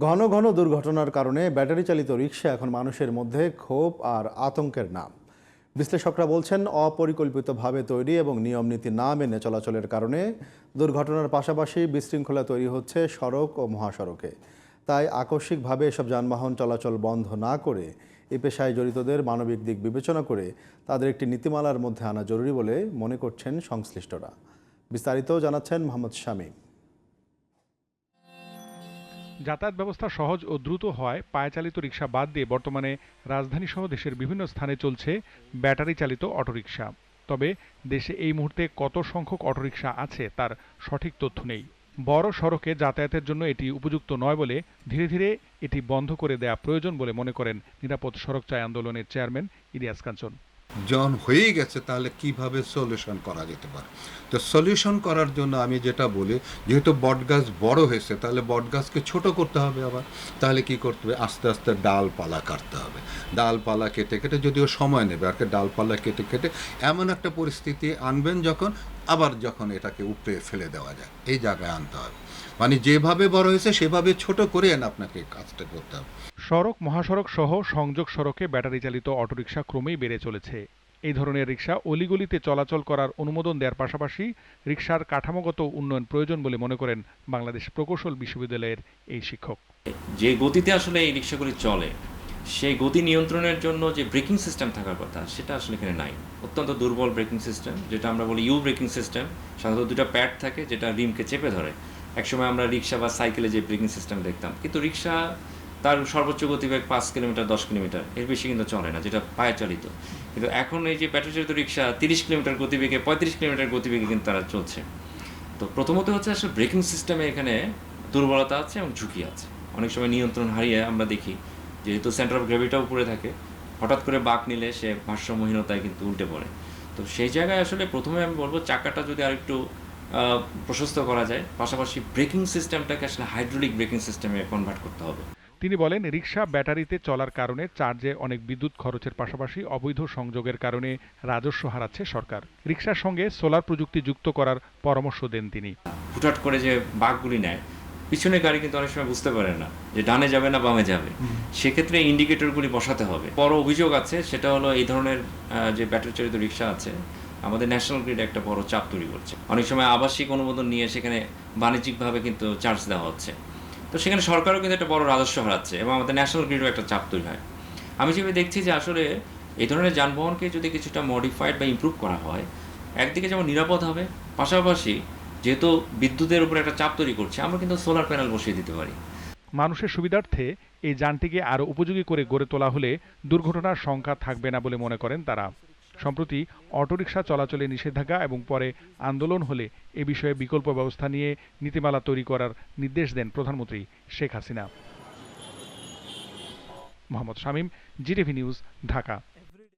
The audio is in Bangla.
ঘন ঘন দুর্ঘটনার কারণে ব্যাটারি চালিত রিক্সা এখন মানুষের মধ্যে ক্ষোভ আর আতঙ্কের নাম। বিশ্লেষকরা বলছেন, অপরিকল্পিতভাবে তৈরি এবং নিয়ম নীতি না মেনে চলাচলের কারণে দুর্ঘটনার পাশাপাশি বিশৃঙ্খলা তৈরি হচ্ছে সড়ক ও মহাসড়কে। তাই আকস্মিকভাবে এসব যানবাহন চলাচল বন্ধ না করে এ পেশায় জড়িতদের মানবিক দিক বিবেচনা করে তাদের একটি নীতিমালার মধ্যে আনা জরুরি বলে মনে করছেন সংশ্লিষ্টরা। বিস্তারিত জানাচ্ছেন মোহাম্মদ শামীম। যাতায়াত ব্যবস্থা সহজ ও দ্রুত হওয়ায় পায়চালিত রিক্সা বাদ দিয়ে বর্তমানে রাজধানী সহ দেশের বিভিন্ন স্থানে চলছে ব্যাটারি চালিত অটোরিকশা। তবে দেশে এই মুহূর্তে কত সংখ্যক অটোরিকশা আছে তার সঠিক তথ্য নেই। বড় সড়কে যাতায়াতের জন্য এটি উপযুক্ত নয় বলে ধীরে ধীরে এটি বন্ধ করে দেয়া প্রয়োজন বলে মনে করেন নিরাপদ সড়ক চাই আন্দোলনের চেয়ারম্যান ইলিয়াস কাঞ্চন। যখন হয়েই গেছে, তাহলে কীভাবে সলিউশন করা যেতে পারে? তো সলিউশন করার জন্য আমি যেটা বলি, যেহেতু বটগাছ বড় হয়েছে, তাহলে বটগাছকে ছোট করতে হবে আবার। তাহলে কি করতে হবে? আস্তে আস্তে ডালপালা কাটতে হবে। ডালপালা কেটে কেটে যদিও সময় নেবে, আর কি ডালপালা কেটে কেটে এমন একটা পরিস্থিতি আনবেন যখন, আবার যখন এটাকে উপরে ফেলে দেওয়া যায়। এই জায়গায় আনতে হবে। মানে যেভাবে বড় হয়েছে, সেভাবে ছোট করে আপনাকে কাজটা করতে হবে। সড়ক, মহাসড়ক সহ সংযোগ সড়কে ব্যাটারি চালিত অটোরিকশা ক্রমেই বেড়ে চলেছে। এই ধরনের রিক্সা অলিগলিতে চলাচল করার অনুমোদন দেওয়ার পাশাপাশি রিক্সার কাঠামোগত উন্নয়ন প্রয়োজন বলে মনে করেন বাংলাদেশ প্রকৌশল বিশ্ববিদ্যালয়ের এই শিক্ষক। যে গতিতে আসলে এই রিক্সাগুলি চলে, সেই গতি নিয়ন্ত্রণের জন্য যে ব্রেকিং সিস্টেম থাকার কথা, সেটা আসলে এখানে নাই। অত্যন্ত দুর্বল ব্রেকিং সিস্টেম, যেটা আমরা বলি ইউ ব্রেকিং সিস্টেম। সাধারণত দুটো প্যাড থাকে, যেটা রিমকে চেপে ধরে। একসময় আমরা রিক্সা বা সাইকেলে যে ব্রেকিং সিস্টেম দেখতাম, কিন্তু রিক্সা তার সর্বোচ্চ গতিবেগ পাঁচ কিলোমিটার, দশ কিলোমিটার। এর বেশি কিন্তু চলে না, যেটা পায়ে চালিত। কিন্তু এখন এই যে ব্যাটারি চালিত রিক্সা, তিরিশ কিলোমিটার গতিবেগে, পঁয়ত্রিশ কিলোমিটার গতিবেগে কিন্তু তারা চলছে। তো প্রথমত হচ্ছে আসলে ব্রেকিং সিস্টেমে এখানে দুর্বলতা আছে এবং ঝুঁকি আছে। অনেক সময় নিয়ন্ত্রণ হারিয়ে আমরা দেখি, যেহেতু সেন্টার অফ গ্র্যাভিটাও উপরে থাকে, হঠাৎ করে বাঁক নিলে সে ভারসাম্যহীনতায় কিন্তু উল্টে পড়ে। তো সেই জায়গায় আসলে প্রথমে আমি বলব চাকাটা যদি আরেকটু প্রশস্ত করা যায়, পাশাপাশি ব্রেকিং সিস্টেমটাকে আসলে হাইড্রোলিক ব্রেকিং সিস্টেমে কনভার্ট করতে হবে। তিনি বলেন রিক্সা ব্যাটারিতে চলার কারণে চার্জে অনেক বিদ্যুৎ খরচের পাশাপাশি অবৈধ সংযোগের কারণে রাজস্ব হারাচ্ছে সরকার। রিক্সার সঙ্গে সোলার প্রযুক্তি যুক্ত করার পরামর্শ দেন তিনি। হুটহাট করে যে বাঘগুলি নেয় পিছনে গাড়ি কিন্তু অনেক সময় বুঝতে পারে না যে ডানে যাবে না বামে যাবে। সেক্ষেত্রে ইন্ডিকেটরগুলি বসাতে হবে। বড় অভিযোগ আছে সেটা হলো এই ধরনের যে ব্যাটারি চালিত রিক্সা আছে আমাদের ন্যাশনাল গ্রিড একটা বড় চাপ তৈরি করছে। অনেক সময় আবাসিক অনুমোদন নিয়ে সেখানে বাণিজ্যিকভাবে কিন্তু চার্জ দেওয়া হচ্ছে। তো সেখানে সরকারও কিন্তু একটা বড় রাজস্ব হারাচ্ছে এবং আমাদের ন্যাশনাল গ্রিডও একটা চাপ তৈরি হয়। আমি যেভাবে দেখছি যে আসলে এই ধরনের যানবাহনকে যদি কিছুটা মডিফাইড বা ইমপ্রুভ করা হয়, একদিকে যেমন নিরাপদ হবে, পাশাপাশি যেহেতু বিদ্যুতের উপর একটা চাপ তৈরি করছে, আমরা কিন্তু সোলার প্যানেল বসিয়ে দিতে পারি। মানুষের সুবিধার্থে এই যানটিকে আরও উপযোগী করে গড়ে তোলা হলে দুর্ঘটনার সংখ্যা থাকবে না বলে মনে করেন তারা। সম্প্রতি অটোরিকশা চলাচলে নিষেধাজ্ঞা এবং পরে আন্দোলন হলে এ বিষয়ে বিকল্প ব্যবস্থা নিয়ে নীতিমালা তৈরি করার নির্দেশ দেন প্রধানমন্ত্রী Sheikh Hasina. Mohammad Shamim, GTV news, Dhaka.